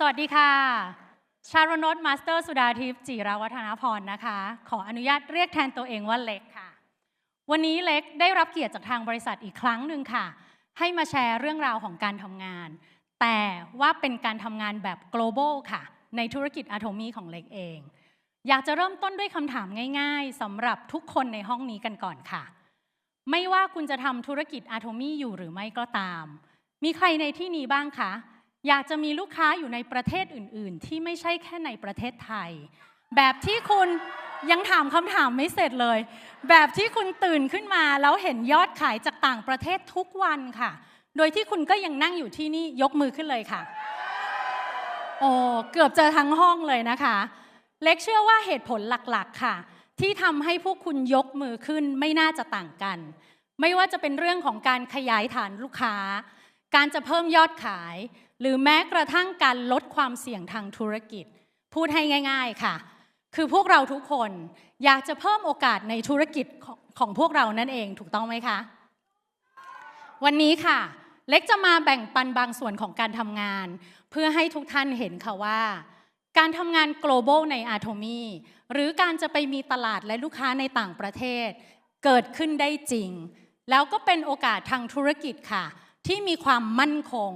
สวัสดีค่ะ ชารนนมาสเตอร์สุดาทิพย์จิรวัฒนพรนะคะ ขออนุญาตเรียกแทนตัวเองว่าเล็กค่ะ วันนี้เล็กได้รับเกียรติจากทางบริษัทอีกครั้งหนึ่งค่ะ ให้มาแชร์เรื่องราวของการทำงาน แต่ว่าเป็นการทำงานแบบ global ค่ะ ในธุรกิจอะโทมีของเล็กเอง อยากจะเริ่มต้นด้วยคำถามง่าย ๆสำหรับทุกคนในห้องนี้กันก่อนค่ะ ไม่ว่าคุณจะทำธุรกิจอะโทมีอยู่หรือไม่ก็ตาม มีใครในที่นี้บ้างคะ อยากจะมีลูกค้าอยู่ในประเทศอื่น ๆ ที่ไม่ใช่แค่ในประเทศไทย แบบที่คุณยังถามคำถามไม่เสร็จเลย แบบที่คุณตื่นขึ้นมาแล้วเห็นยอดขายจากต่างประเทศทุกวันค่ะ โดยที่คุณก็ยังนั่งอยู่ที่นี่ยกมือขึ้นเลยค่ะ โอ้เกือบจะทั้งห้องเลยนะคะ เล็กเชื่อว่าเหตุผลหลัก ๆ ค่ะ ที่ทำให้พวกคุณยกมือขึ้นไม่น่าจะต่างกัน ไม่ว่าจะเป็นเรื่องของการขยายฐานลูกค้า การจะเพิ่มยอดขาย หรือแม้กระทั่งการลดความเสี่ยงทางธุรกิจ พูดให้ง่าย ๆค่ะ คือพวกเราทุกคนอยากจะเพิ่มโอกาสในธุรกิจของของพวกเรานั่นเองถูกต้องไหมคะ วันนี้ค่ะ เล็กจะมาแบ่งปันบางส่วนของการทำงาน เพื่อให้ทุกท่านเห็นค่ะว่าการทำงาน global ใน Atomy หรือการจะไปมีตลาดและลูกค้าในต่างประเทศ เกิดขึ้นได้จริง แล้วก็เป็นโอกาสทางธุรกิจค่ะ ที่มีความมั่นคง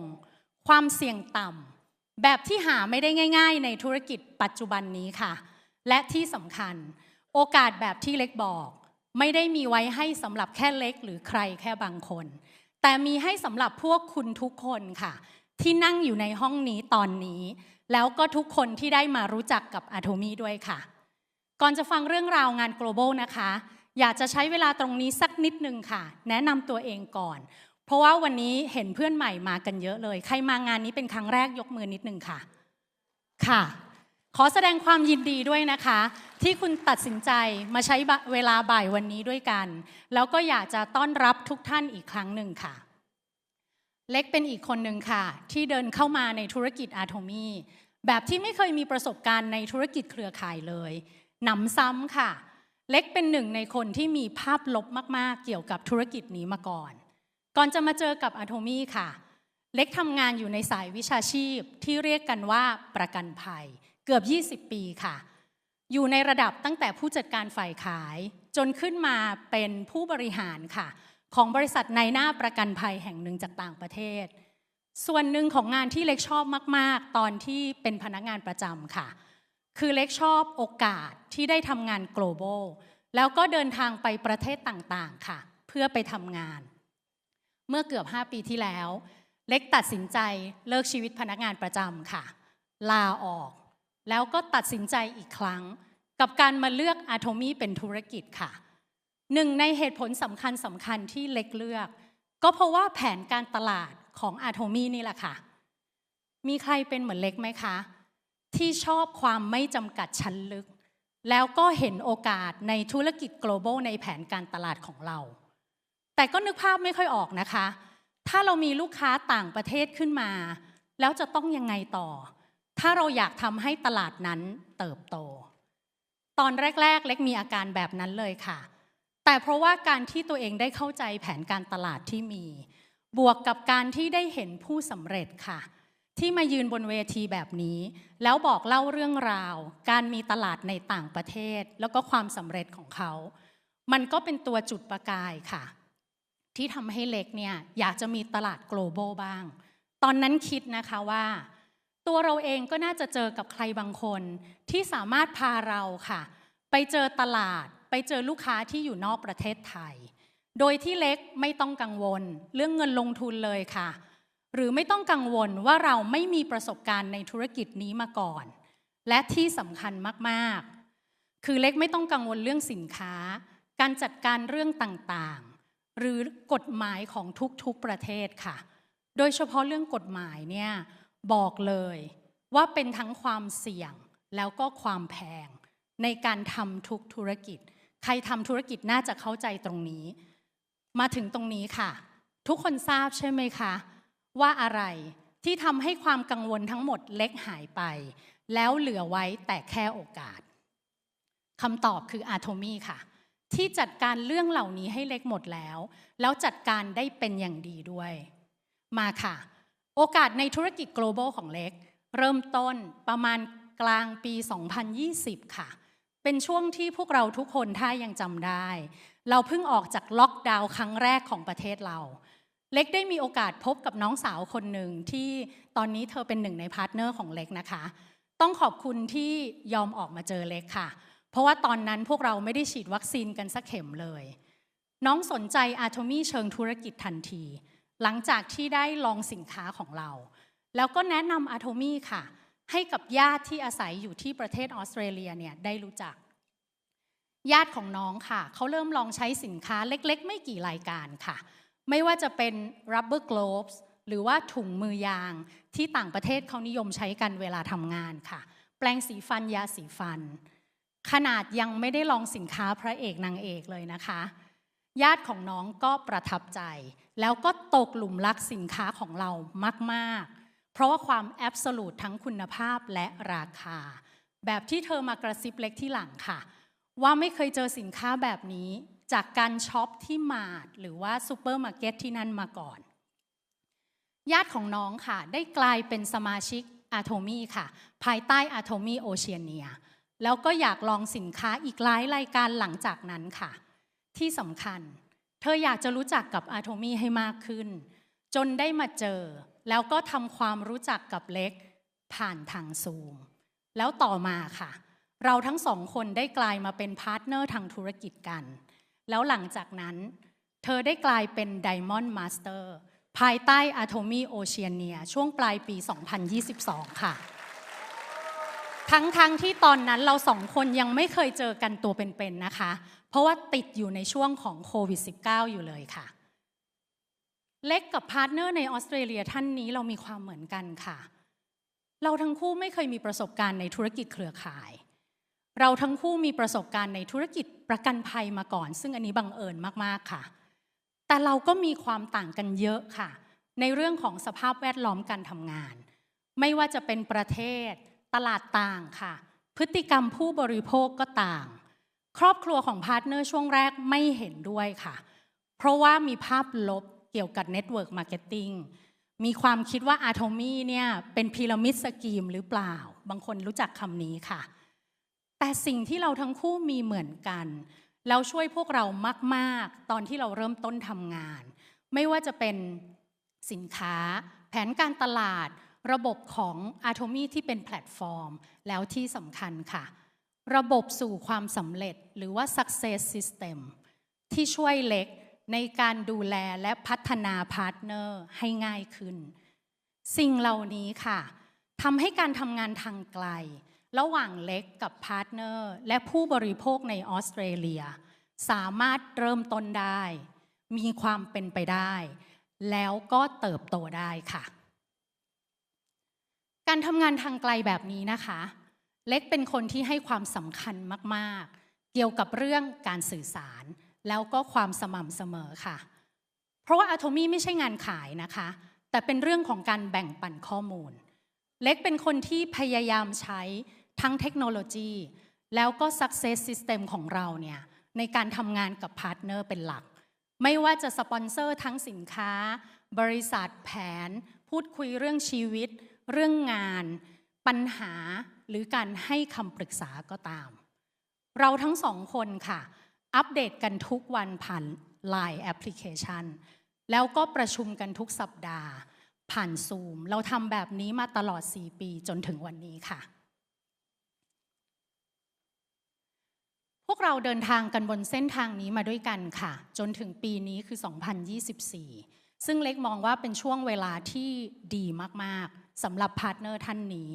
ความเสี่ยงต่ำแบบที่หาไม่ได้ง่าย ๆ ในธุรกิจปัจจุบันนี้ค่ะ และที่สำคัญ โอกาสแบบที่เล็กบอก ไม่ได้มีไว้ให้สำหรับแค่เล็กหรือใครแค่บางคน แต่มีให้สำหรับพวกคุณทุกคนค่ะ ที่นั่งอยู่ในห้องนี้ตอนนี้ แล้วก็ทุกคนที่ได้มารู้จักกับอะโทมีด้วยค่ะ ก่อนจะฟังเรื่องราวงาน global นะคะ อยากจะใช้เวลาตรงนี้สักนิดนึงค่ะ แนะนำตัวเองก่อน เพราะว่าวันนี้เห็นเพื่อนใหม่มากันเยอะเลย ใครมางานนี้เป็นครั้งแรกยกมือนิดนึงค่ะ ค่ะ ขอแสดงความยินดีด้วยนะคะ ที่คุณตัดสินใจมาใช้เวลาบ่ายวันนี้ด้วยกัน แล้วก็อยากจะต้อนรับทุกท่านอีกครั้งหนึ่งค่ะ เล็กเป็นอีกคนหนึ่งค่ะ ที่เดินเข้ามาในธุรกิจอาโทมีแบบที่ไม่เคยมีประสบการณ์ในธุรกิจเครือข่ายเลยหนำซ้ำค่ะ เล็กเป็นหนึ่งในคนที่มีภาพลบมาก ๆ เกี่ยวกับธุรกิจนี้มาก่อน ก่อนจะมาเจอกับอาโทมีค่ะ เล็กทำงานอยู่ในสายวิชาชีพที่เรียกกันว่าประกันภัย เกือบ 20 ปีค่ะ อยู่ในระดับตั้งแต่ผู้จัดการฝ่ายขาย จนขึ้นมาเป็นผู้บริหารค่ะ ของบริษัทในหน้าประกันภัยแห่งหนึ่งจากต่างประเทศ ส่วนหนึ่งของงานที่เล็กชอบมาก ๆ ตอนที่เป็นพนักงานประจำค่ะ คือเล็กชอบโอกาสที่ได้ทำงาน global แล้วก็เดินทางไปประเทศต่าง ๆ ค่ะ เพื่อไปทำงาน เมื่อเกือบ 5 ปีที่แล้ว เล็กตัดสินใจเลิกชีวิตพนักงานประจำค่ะ ลาออก แล้วก็ตัดสินใจอีกครั้ง กับการมาเลือกอาโทมีเป็นธุรกิจค่ะหนึ่งในเหตุผลสำคัญสำคัญที่เล็กเลือก ก็เพราะว่าแผนการตลาดของอาโทมีนี่แหละค่ะ มีใครเป็นเหมือนเล็กไหมคะ ที่ชอบความไม่จำกัดชั้นลึก แล้วก็เห็นโอกาสในธุรกิจ global ในแผนการตลาดของเรา แต่ก็นึกภาพไม่ค่อยออกนะคะ ถ้าเรามีลูกค้าต่างประเทศขึ้นมา แล้วจะต้องยังไงต่อ ถ้าเราอยากทำให้ตลาดนั้นเติบโต ตอนแรก ๆ เล็กมีอาการแบบนั้นเลยค่ะ แต่เพราะว่าการที่ตัวเองได้เข้าใจแผนการตลาดที่มี บวกกับการที่ได้เห็นผู้สำเร็จค่ะ ที่มายืนบนเวทีแบบนี้ แล้วบอกเล่าเรื่องราว การมีตลาดในต่างประเทศ แล้วก็ความสำเร็จของเขา มันก็เป็นตัวจุดประกายค่ะ ที่ทำให้เล็กเนี่ยอยากจะมีตลาด global บ้าง ตอนนั้นคิดนะคะว่า ตัวเราเองก็น่าจะเจอกับใครบางคน ที่สามารถพาเราค่ะ ไปเจอตลาด ไปเจอลูกค้าที่อยู่นอกประเทศไทย โดยที่เล็กไม่ต้องกังวล เรื่องเงินลงทุนเลยค่ะ หรือไม่ต้องกังวลว่าเราไม่มีประสบการณ์ในธุรกิจนี้มาก่อน และที่สำคัญมากๆ คือเล็กไม่ต้องกังวลเรื่องสินค้า การจัดการเรื่องต่างๆ หรือกฎหมายของทุกๆประเทศค่ะ โดยเฉพาะเรื่องกฎหมายเนี่ยบอกเลยว่าเป็นทั้งความเสี่ยงแล้วก็ความแพงในการทำทุกธุรกิจ ใครทำธุรกิจน่าจะเข้าใจตรงนี้ มาถึงตรงนี้ค่ะ ทุกคนทราบใช่ไหมคะ ว่าอะไรที่ทำให้ความกังวลทั้งหมดเล็กหายไป แล้วเหลือไว้แต่แค่โอกาสคำตอบคืออาโทมีค่ะ ที่จัดการเรื่องเหล่านี้ให้เล็กหมดแล้ว แล้วจัดการได้เป็นอย่างดีด้วย มาค่ะ โอกาสในธุรกิจ global ของเล็ก เริ่มต้นประมาณกลางปี 2020 ค่ะ เป็นช่วงที่พวกเราทุกคนถ้ายังจำได้ เราเพิ่งออกจากล็อกดาวน์ครั้งแรกของประเทศเรา เล็กได้มีโอกาสพบกับน้องสาวคนหนึ่งที่ตอนนี้เธอเป็นหนึ่งในพาร์ทเนอร์ของเล็กนะคะ ต้องขอบคุณที่ยอมออกมาเจอเล็กค่ะเพราะว่าตอนนั้นพวกเราไม่ได้ฉีดวัคซีนกันสักเข็มเลย น้องสนใจอาโทมี่เชิงธุรกิจทันที หลังจากที่ได้ลองสินค้าของเรา แล้วก็แนะนำอาโทมี่ค่ะ ให้กับญาติที่อาศัยอยู่ที่ประเทศออสเตรเลียเนี่ยได้รู้จัก ญาติของน้องค่ะ เขาเริ่มลองใช้สินค้าเล็กๆ ไม่กี่รายการค่ะ ไม่ว่าจะเป็น rubber gloves หรือว่าถุงมือยางที่ต่างประเทศเขานิยมใช้กันเวลาทำงานค่ะ แปรงสีฟันยาสีฟัน ขนาดยังไม่ได้ลองสินค้าพระเอกนางเอกเลยนะคะ ญาติของน้องก็ประทับใจ แล้วก็ตกหลุมรักสินค้าของเรามาก ๆ เพราะว่าความแอบสูตทั้งคุณภาพและราคา แบบที่เธอมากระซิบเล็กที่หลังค่ะ ว่าไม่เคยเจอสินค้าแบบนี้จากการช็อปที่มาร์ทหรือว่าซูเปอร์มาร์เก็ตที่นั่นมาก่อน ญาติของน้องค่ะ ได้กลายเป็นสมาชิกอาโทมี่ค่ะ ภายใต้อาโทมี่โอเชียเนีย แล้วก็อยากลองสินค้าอีกหลายรายการหลังจากนั้นค่ะ ที่สำคัญ เธออยากจะรู้จักกับอาโทมี่ให้มากขึ้น จนได้มาเจอ แล้วก็ทำความรู้จักกับเล็กผ่านทางซูม แล้วต่อมาค่ะ เราทั้งสองคนได้กลายมาเป็นพาร์ทเนอร์ทางธุรกิจกัน แล้วหลังจากนั้น เธอได้กลายเป็น Diamond Master ภายใต้ Atomy Oceania ช่วงปลายปี 2022 ค่ะ ทั้งๆทที่ตอนนั้นเราสองคนยังไม่เคยเจอกันตัวเป็นๆนะคะ เพราะว่าติดอยู่ในช่วงของโควิด -19 อยู่เลยค่ะ เล็กกับพาร์ทเนอร์ในออสเตรเลียท่านนี้เรามีความเหมือนกันค่ะ เราทั้งคู่ไม่เคยมีประสบการณ์ในธุรกิจเครือข่าย เราทั้งคู่มีประสบการณ์ในธุรกิจประกันภัยมาก่อน ซึ่งอันนี้บังเอิญมากๆค่ะ แต่เราก็มีความต่างกันเยอะค่ะ ในเรื่องของสภาพแวดล้อมการทำงาน ไม่ว่าจะเป็นประเทศ ตลาดต่างค่ะ พฤติกรรมผู้บริโภคก็ต่าง ครอบครัวของพาร์ทเนอร์ช่วงแรกไม่เห็นด้วยค่ะ เพราะว่ามีภาพลบเกี่ยวกับเน็ตเวิร์กมาร์เก็ตติ้งมีความคิดว่าอาโทมี่เนี่ยเป็นพีระมิดสกีมหรือเปล่า บางคนรู้จักคำนี้ค่ะ แต่สิ่งที่เราทั้งคู่มีเหมือนกัน แล้วช่วยพวกเรามากๆ ตอนที่เราเริ่มต้นทำงาน ไม่ว่าจะเป็นสินค้า แผนการตลาด ระบบของ a t o m y ที่เป็นแพลตฟอร์ม แล้วที่สำคัญค่ะ ระบบสู่ความสำเร็จหรือว่า success system ที่ช่วยเล็กในการดูแลและพัฒนาพาร์ทเนอร์ให้ง่ายขึ้น สิ่งเหล่านี้ค่ะทำให้การทำงานทางไกล ระหว่างเล็กกับพาร์ทเนอร์และผู้บริโภคในออสเตรเลีย สามารถเริ่มต้นได้ มีความเป็นไปได้ แล้วก็เติบโตได้ค่ะ การทำงานทางไกลแบบนี้นะคะ เล็กเป็นคนที่ให้ความสำคัญมากๆ เกี่ยวกับเรื่องการสื่อสาร แล้วก็ความสม่ำเสมอค่ะ เพราะว่าอะโทมี่ไม่ใช่งานขายนะคะ แต่เป็นเรื่องของการแบ่งปันข้อมูล เล็กเป็นคนที่พยายามใช้ทั้งเทคโนโลยี แล้วก็ Success System ของเราเนี่ยในการทำงานกับพาร์ทเนอร์เป็นหลัก ไม่ว่าจะสปอนเซอร์ทั้งสินค้า บริษัทแผน พูดคุยเรื่องชีวิต เรื่องงานปัญหาหรือการให้คำปรึกษาก็ตาม เราทั้งสองคนค่ะ อัปเดตกันทุกวันผ่าน Line แอปพลิเคชันแล้วก็ประชุมกันทุกสัปดาห์ ผ่านซูม เราทำแบบนี้มาตลอด 4 ปีจนถึงวันนี้ค่ะ พวกเราเดินทางกันบนเส้นทางนี้มาด้วยกันค่ะ จนถึงปีนี้คือ 2024ซึ่งเล็กมองว่าเป็นช่วงเวลาที่ดีมาก ๆ สำหรับพาร์ทเนอร์ท่านนี้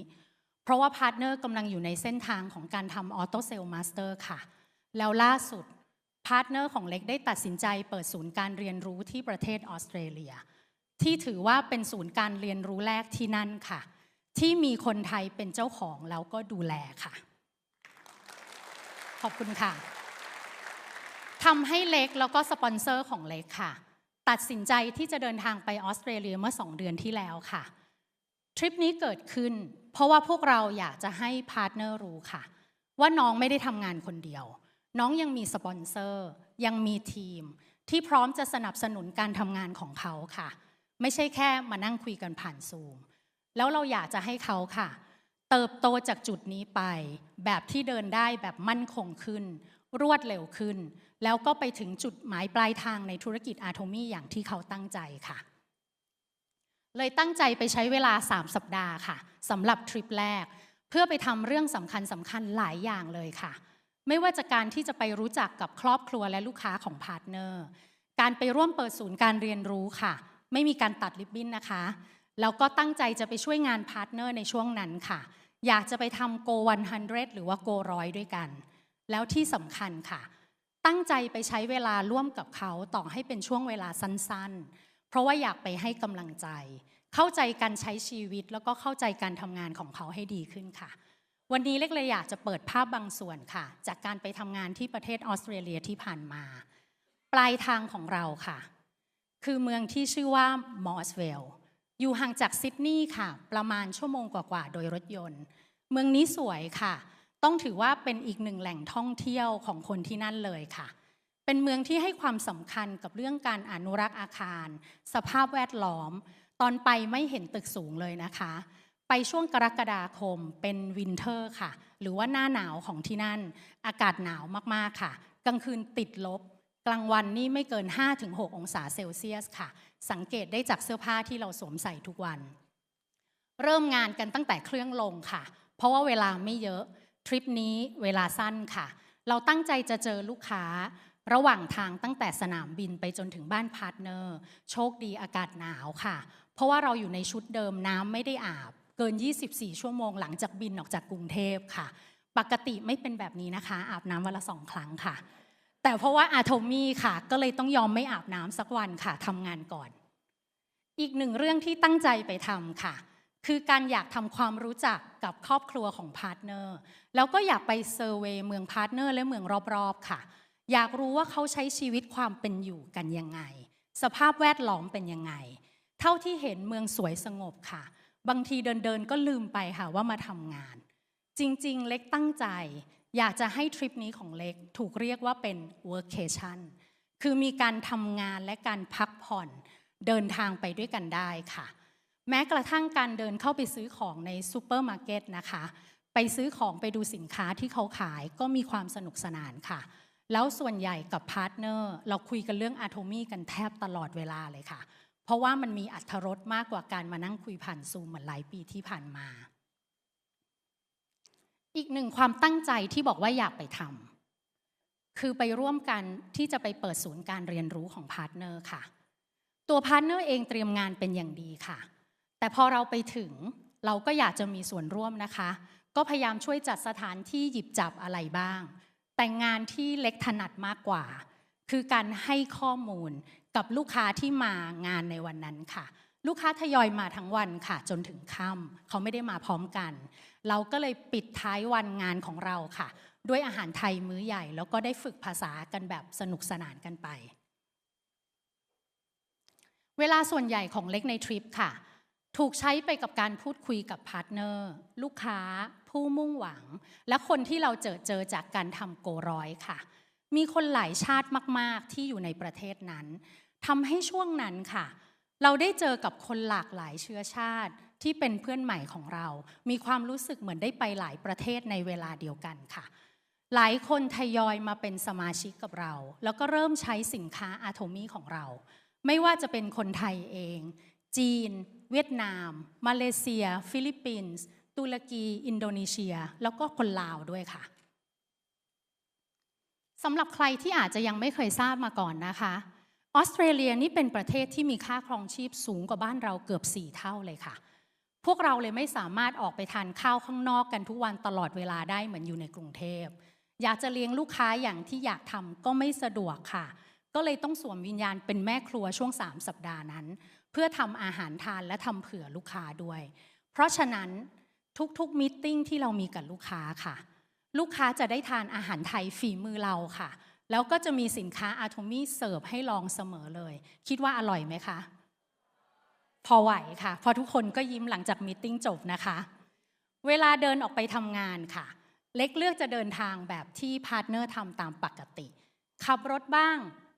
เพราะว่าพาร์ทเนอร์กำลังอยู่ในเส้นทางของการทำออโต้เซลล์มาสเตอร์ค่ะ แล้วล่าสุดพาร์ทเนอร์ของเล็กได้ตัดสินใจเปิดศูนย์การเรียนรู้ที่ประเทศออสเตรเลีย ที่ถือว่าเป็นศูนย์การเรียนรู้แรกที่นั่นค่ะ ที่มีคนไทยเป็นเจ้าของแล้วก็ดูแลค่ะ ขอบคุณค่ะทำให้เล็กแล้วก็สปอนเซอร์ของเล็กค่ะ ตัดสินใจที่จะเดินทางไปออสเตรเลียเมื่อสองเดือนที่แล้วค่ะ ทริปนี้เกิดขึ้น เพราะว่าพวกเราอยากจะให้พาร์ทเนอร์รู้ค่ะ ว่าน้องไม่ได้ทำงานคนเดียว น้องยังมีสปอนเซอร์ ยังมีทีม ที่พร้อมจะสนับสนุนการทำงานของเขาค่ะ ไม่ใช่แค่มานั่งคุยกันผ่านซูม แล้วเราอยากจะให้เขาค่ะ เติบโตจากจุดนี้ไป แบบที่เดินได้แบบมั่นคงขึ้น รวดเร็วขึ้น แล้วก็ไปถึงจุดหมายปลายทางในธุรกิจอาโทมี่อย่างที่เขาตั้งใจค่ะ เลยตั้งใจไปใช้เวลา 3 สัปดาห์ค่ะสำหรับทริปแรก เพื่อไปทำเรื่องสำคัญสำคัญหลายอย่างเลยค่ะ ไม่ว่าจะการที่จะไปรู้จักกับครอบครัวและลูกค้าของพาร์ทเนอร์ การไปร่วมเปิดศูนย์การเรียนรู้ค่ะ ไม่มีการตัดริบบิ้นนะคะ แล้วก็ตั้งใจจะไปช่วยงานพาร์ทเนอร์ในช่วงนั้นค่ะ อยากจะไปทำ Go 100 หรือว่า Go ร้อยด้วยกัน แล้วที่สำคัญค่ะ ตั้งใจไปใช้เวลาร่วมกับเขาต่อให้เป็นช่วงเวลาสั้นๆ ราะว่าอยากไปให้กำลังใจ เข้าใจการใช้ชีวิตแล้วก็เข้าใจการทำงานของเขาให้ดีขึ้นค่ะ วันนี้เล็กเลยอยากจะเปิดภาพบางส่วนค่ะ จากการไปทำงานที่ประเทศออสเตรเลียที่ผ่านมา ปลายทางของเราค่ะ คือเมืองที่ชื่อว่ามอสเวลอยู่ห่างจากซิดนีย์ค่ะ ประมาณชั่วโมงกว่าๆโดยรถยนต์ เมืองนี้สวยค่ะ ต้องถือว่าเป็นอีกหนึ่งแหล่งท่องเที่ยวของคนที่นั่นเลยค่ะ เป็นเมืองที่ให้ความสำคัญกับเรื่องการอนุรักษ์อาคาร สภาพแวดล้อม ตอนไปไม่เห็นตึกสูงเลยนะคะ ไปช่วงกรกฎาคมเป็นวินเทอร์ค่ะ หรือว่าหน้าหนาวของที่นั่น อากาศหนาวมากๆค่ะ กลางคืนติดลบ กลางวันนี่ไม่เกิน 5-6 องศาเซลเซียสค่ะ สังเกตได้จากเสื้อผ้าที่เราสวมใส่ทุกวัน เริ่มงานกันตั้งแต่เครื่องลงค่ะ เพราะว่าเวลาไม่เยอะ ทริปนี้เวลาสั้นค่ะ เราตั้งใจจะเจอลูกค้า ระหว่างทางตั้งแต่สนามบินไปจนถึงบ้านพาร์ทเนอร์ โชคดีอากาศหนาวค่ะ เพราะว่าเราอยู่ในชุดเดิมน้ำไม่ได้อาบ เกิน 24 ชั่วโมงหลังจากบินออกจากกรุงเทพค่ะ ปกติไม่เป็นแบบนี้นะคะ อาบน้ำวันละสองครั้งค่ะ แต่เพราะว่าอาโทมี่ค่ะ ก็เลยต้องยอมไม่อาบน้ำสักวันค่ะทำงานก่อน อีกหนึ่งเรื่องที่ตั้งใจไปทำค่ะคือการอยากทำความรู้จักกับครอบครัวของพาร์ทเนอร์ แล้วก็อยากไปเซอร์เวยเมืองพาร์ทเนอร์และเมืองรอบๆค่ะ อยากรู้ว่าเขาใช้ชีวิตความเป็นอยู่กันยังไง สภาพแวดล้อมเป็นยังไง เท่าที่เห็นเมืองสวยสงบค่ะ บางทีเดินๆก็ลืมไปค่ะว่ามาทำงาน จริงๆ เล็กตั้งใจ อยากจะให้ทริปนี้ของเล็กถูกเรียกว่าเป็น workation คือมีการทำงานและการพักผ่อนเดินทางไปด้วยกันได้ค่ะ แม้กระทั่งการเดินเข้าไปซื้อของในซูเปอร์มาร์เก็ตนะคะ ไปซื้อของไปดูสินค้าที่เขาขายก็มีความสนุกสนานค่ะ แล้วส่วนใหญ่กับพาร์ทเนอร์เราคุยกันเรื่องอะโทมี่กันแทบตลอดเวลาเลยค่ะ เพราะว่ามันมีอัธรสมากกว่าการมานั่งคุยผ่านซูมเหมือนหลายปีที่ผ่านมา อีกหนึ่งความตั้งใจที่บอกว่าอยากไปทำคือไปร่วมกันที่จะไปเปิดศูนย์การเรียนรู้ของพาร์ทเนอร์ค่ะ ตัวพาร์ทเนอร์เองเตรียมงานเป็นอย่างดีค่ะ แต่พอเราไปถึงเราก็อยากจะมีส่วนร่วมนะคะ ก็พยายามช่วยจัดสถานที่หยิบจับอะไรบ้าง แต่งานที่เล็กถนัดมากกว่า คือการให้ข้อมูลกับลูกค้าที่มางานในวันนั้นค่ะ ลูกค้าทยอยมาทั้งวันค่ะ จนถึงค่ำเขาไม่ได้มาพร้อมกัน เราก็เลยปิดท้ายวันงานของเราค่ะ ด้วยอาหารไทยมื้อใหญ่ แล้วก็ได้ฝึกภาษากันแบบสนุกสนานกันไป เวลาส่วนใหญ่ของเล็กในทริปค่ะ ถูกใช้ไปกับการพูดคุยกับพาร์ทเนอร์ ลูกค้า ผู้มุ่งหวัง และคนที่เราเจอเจอจากการทำโกร้อยค่ะ มีคนหลายชาติมาก ๆ ที่อยู่ในประเทศนั้นทำให้ช่วงนั้นค่ะ เราได้เจอกับคนหลากหลายเชื้อชาติที่เป็นเพื่อนใหม่ของเรา มีความรู้สึกเหมือนได้ไปหลายประเทศในเวลาเดียวกันค่ะ หลายคนทยอยมาเป็นสมาชิกกับเรา แล้วก็เริ่มใช้สินค้าอาโทมีของเรา ไม่ว่าจะเป็นคนไทยเอง จีน เวียดนาม มาเลเซีย ฟิลิปปินส์ ตุรกี อินโดนีเซีย แล้วก็คนลาวด้วยค่ะสำหรับใครที่อาจจะยังไม่เคยทราบมาก่อนนะคะออสเตรเลียนี่เป็นประเทศที่มีค่าครองชีพสูงกว่าบ้านเราเกือบ 4 เท่าเลยค่ะ พวกเราเลยไม่สามารถออกไปทานข้าวข้างนอกกันทุกวันตลอดเวลาได้เหมือนอยู่ในกรุงเทพ อยากจะเลี้ยงลูกค้าอย่างที่อยากทำก็ไม่สะดวกค่ะ ก็เลยต้องสวมวิญญาณเป็นแม่ครัวช่วง 3 สัปดาห์นั้น เพื่อทำอาหารทานและทำเผื่อลูกค้าด้วย เพราะฉะนั้น ทุกๆมิ팅ที่เรามีกับลูกค้าค่ะ ลูกค้าจะได้ทานอาหารไทยฝีมือเราค่ะ แล้วก็จะมีสินค้าอาโทมี่เสิร์ฟให้ลองเสมอเลย คิดว่าอร่อยไหมคะ พอไหวค่ะเพราะทุกคนก็ยิ้มหลังจากมิ팅จบนะคะ เวลาเดินออกไปทำงานค่ะ เล็กเลือกจะเดินทางแบบที่พาร์ทเนอร์ทำตามปกติ ขับรถบ้าง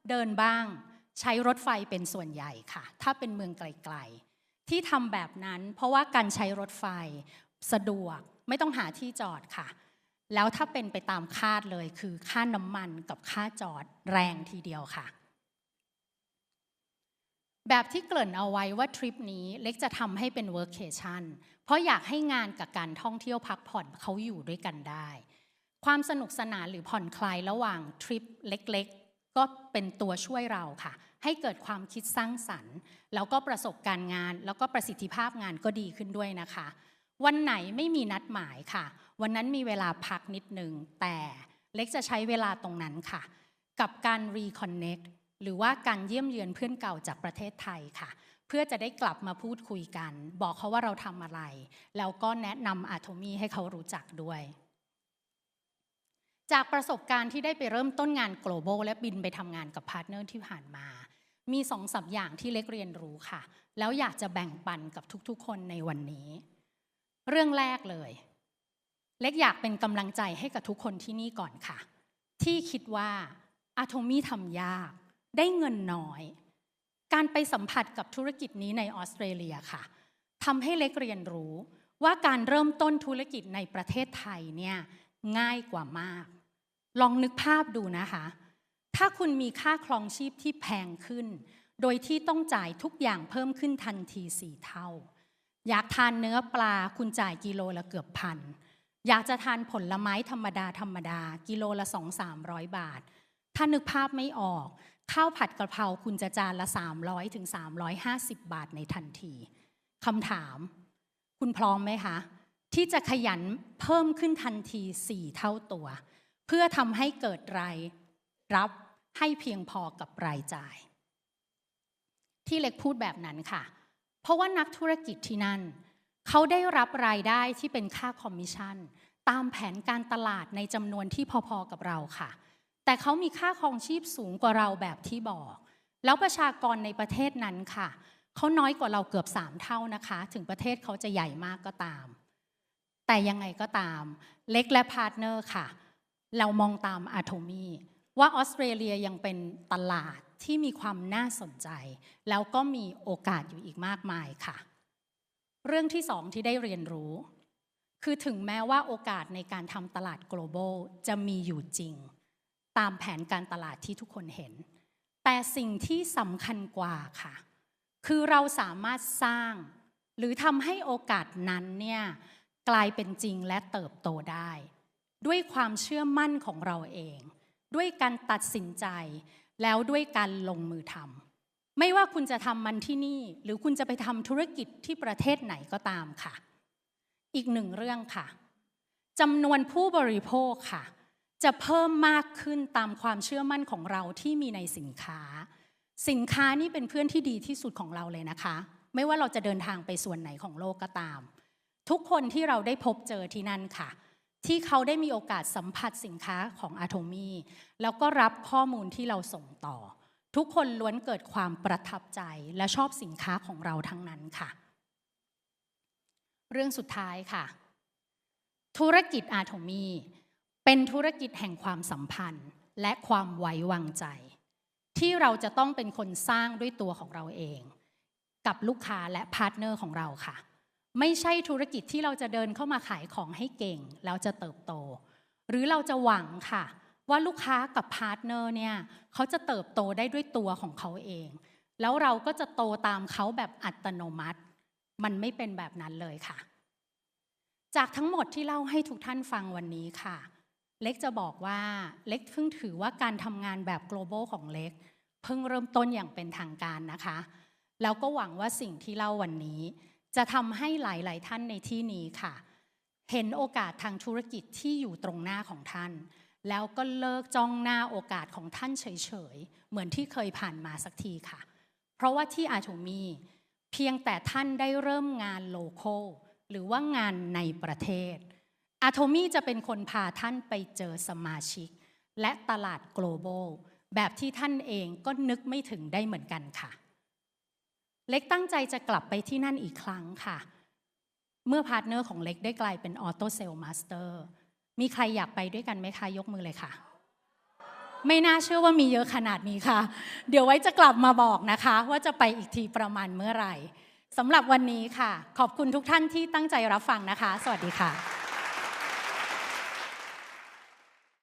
เดินบ้าง ใช้รถไฟเป็นส่วนใหญ่ค่ะ ถ้าเป็นเมืองไกลๆที่ทำแบบนั้นเพราะว่าการใช้รถไฟ สะดวกไม่ต้องหาที่จอดค่ะ แล้วถ้าเป็นไปตามคาดเลยคือค่าน้ำมันกับค่าจอดแรงทีเดียวค่ะ แบบที่เกริ่นเอาไว้ว่าทริปนี้เล็กจะทำให้เป็นเวิร์กเคชั่นเพราะอยากให้งานกับการท่องเที่ยวพักผ่อนเขาอยู่ด้วยกันได้ ความสนุกสนานหรือผ่อนคลายระหว่างทริปเล็กๆ ก็เป็นตัวช่วยเราค่ะ ให้เกิดความคิดสร้างสรรค์ แล้วก็ประสบการณ์งาน แล้วก็ประสิทธิภาพงานก็ดีขึ้นด้วยนะคะ วันไหนไม่มีนัดหมายค่ะ วันนั้นมีเวลาพักนิดนึง แต่เล็กจะใช้เวลาตรงนั้นค่ะ กับการรีคอนเน็กหรือว่าการเยี่ยมเยือนเพื่อนเก่าจากประเทศไทยค่ะ เพื่อจะได้กลับมาพูดคุยกัน บอกเขาว่าเราทำอะไร แล้วก็แนะนำอาโทมีให้เขารู้จักด้วย จากประสบการณ์ที่ได้ไปเริ่มต้นงาน global และบินไปทำงานกับพาร์ทเนอร์ที่ผ่านมา มีสองสัมอย่างที่เล็กเรียนรู้ค่ะ แล้วอยากจะแบ่งปันกับทุกๆ คนในวันนี้ เรื่องแรกเลย เล็กอยากเป็นกำลังใจให้กับทุกคนที่นี่ก่อนค่ะ ที่คิดว่าอาโทมี่ทำยาก ได้เงินน้อย การไปสัมผัสกับธุรกิจนี้ในออสเตรเลียค่ะทำให้เล็กเรียนรู้ว่าการเริ่มต้นธุรกิจในประเทศไทยเนี่ยง่ายกว่ามาก ลองนึกภาพดูนะคะ ถ้าคุณมีค่าครองชีพที่แพงขึ้น โดยที่ต้องจ่ายทุกอย่างเพิ่มขึ้นทันทีสี่เท่า อยากทานเนื้อปลาคุณจ่ายกิโลละเกือบพัน อยากจะทานผลไม้ธรรมดาธรรมดา กิโลละสองสามร้อยบาท ถ้านึกภาพไม่ออก ข้าวผัดกระเพราคุณจะจานละ 300ถึง350 บาทในทันทีคำถาม คุณพร้อมไหมคะ ที่จะขยันเพิ่มขึ้นทันที 4 เท่าตัว เพื่อทำให้เกิดรายรับให้เพียงพอกับรายจ่าย ที่เล็กพูดแบบนั้นค่ะ เพราะว่านักธุรกิจที่นั่น เขาได้รับรายได้ที่เป็นค่าคอมมิชชั่น ตามแผนการตลาดในจำนวนที่พอๆกับเราค่ะ แต่เขามีค่าครองชีพสูงกว่าเราแบบที่บอก แล้วประชากรในประเทศนั้นค่ะ เขาน้อยกว่าเราเกือบสามเท่านะคะ ถึงประเทศเขาจะใหญ่มากก็ตาม แต่ยังไงก็ตาม เล็กและพาร์ทเนอร์ค่ะ เรามองตามอาโทมีว่าออสเตรเลียยังเป็นตลาด ที่มีความน่าสนใจ แล้วก็มีโอกาสอยู่อีกมากมายค่ะ เรื่องที่สองที่ได้เรียนรู้ คือถึงแม้ว่าโอกาสในการทำตลาด global จะมีอยู่จริง ตามแผนการตลาดที่ทุกคนเห็น แต่สิ่งที่สำคัญกว่าค่ะ คือเราสามารถสร้าง หรือทำให้โอกาสนั้นเนี่ยกลายเป็นจริงและเติบโตได้ ด้วยความเชื่อมั่นของเราเอง ด้วยการตัดสินใจ แล้วด้วยการลงมือทำไม่ว่าคุณจะทำมันที่นี่ หรือคุณจะไปทำธุรกิจที่ประเทศไหนก็ตามค่ะ อีกหนึ่งเรื่องค่ะจำนวนผู้บริโภคค่ะ จะเพิ่มมากขึ้นตามความเชื่อมั่นของเราที่มีในสินค้า สินค้านี่เป็นเพื่อนที่ดีที่สุดของเราเลยนะคะ ไม่ว่าเราจะเดินทางไปส่วนไหนของโลกก็ตาม ทุกคนที่เราได้พบเจอที่นั่นค่ะ ที่เขาได้มีโอกาสสัมผัสสินค้าของอาโทมีแล้วก็รับข้อมูลที่เราส่งต่อ ทุกคนล้วนเกิดความประทับใจและชอบสินค้าของเราทั้งนั้นค่ะ เรื่องสุดท้ายค่ะ ธุรกิจอาโทมีเป็นธุรกิจแห่งความสัมพันธ์ และความไว้วางใจ ที่เราจะต้องเป็นคนสร้างด้วยตัวของเราเอง กับลูกค้าและพาร์ทเนอร์ของเราค่ะ ไม่ใช่ธุรกิจที่เราจะเดินเข้ามาขายของให้เก่ง แล้วจะเติบโต หรือเราจะหวังค่ะ ว่าลูกค้ากับพาร์ทเนอร์เนี่ยเขาจะเติบโตได้ด้วยตัวของเขาเอง แล้วเราก็จะโตตามเขาแบบอัตโนมัติ มันไม่เป็นแบบนั้นเลยค่ะ จากทั้งหมดที่เล่าให้ทุกท่านฟังวันนี้ค่ะ เล็กจะบอกว่าเล็กเพิ่งถือว่าการทำงานแบบ global ของเล็ก เพิ่งเริ่มต้นอย่างเป็นทางการนะคะ แล้วก็หวังว่าสิ่งที่เล่าวันนี้ จะทำให้หลาย ๆ ท่านในที่นี้ค่ะ เห็นโอกาสทางธุรกิจที่อยู่ตรงหน้าของท่าน แล้วก็เลิกจ้องหน้าโอกาสของท่านเฉย ๆ เหมือนที่เคยผ่านมาสักทีค่ะ เพราะว่าที่อาทูมี เพียงแต่ท่านได้เริ่มงานโลโก้หรือว่างานในประเทศอาโทมีจะเป็นคนพาท่านไปเจอสมาชิก และตลาด global แบบที่ท่านเองก็นึกไม่ถึงได้เหมือนกันค่ะ เล็กตั้งใจจะกลับไปที่นั่นอีกครั้งค่ะ เมื่อพาร์ทเนอร์ของเล็กได้กลายเป็นออโต้เซลล์มาสเตอร์มีใครอยากไปด้วยกันไหมคะ ยกมือเลยค่ะ ไม่น่าเชื่อว่ามีเยอะขนาดนี้ค่ะ เดี๋ยวไว้จะกลับมาบอกนะคะ ว่าจะไปอีกทีประมาณเมื่อไหร่สำหรับวันนี้ค่ะ ขอบคุณทุกท่านที่ตั้งใจรับฟังนะคะ สวัสดีค่ะ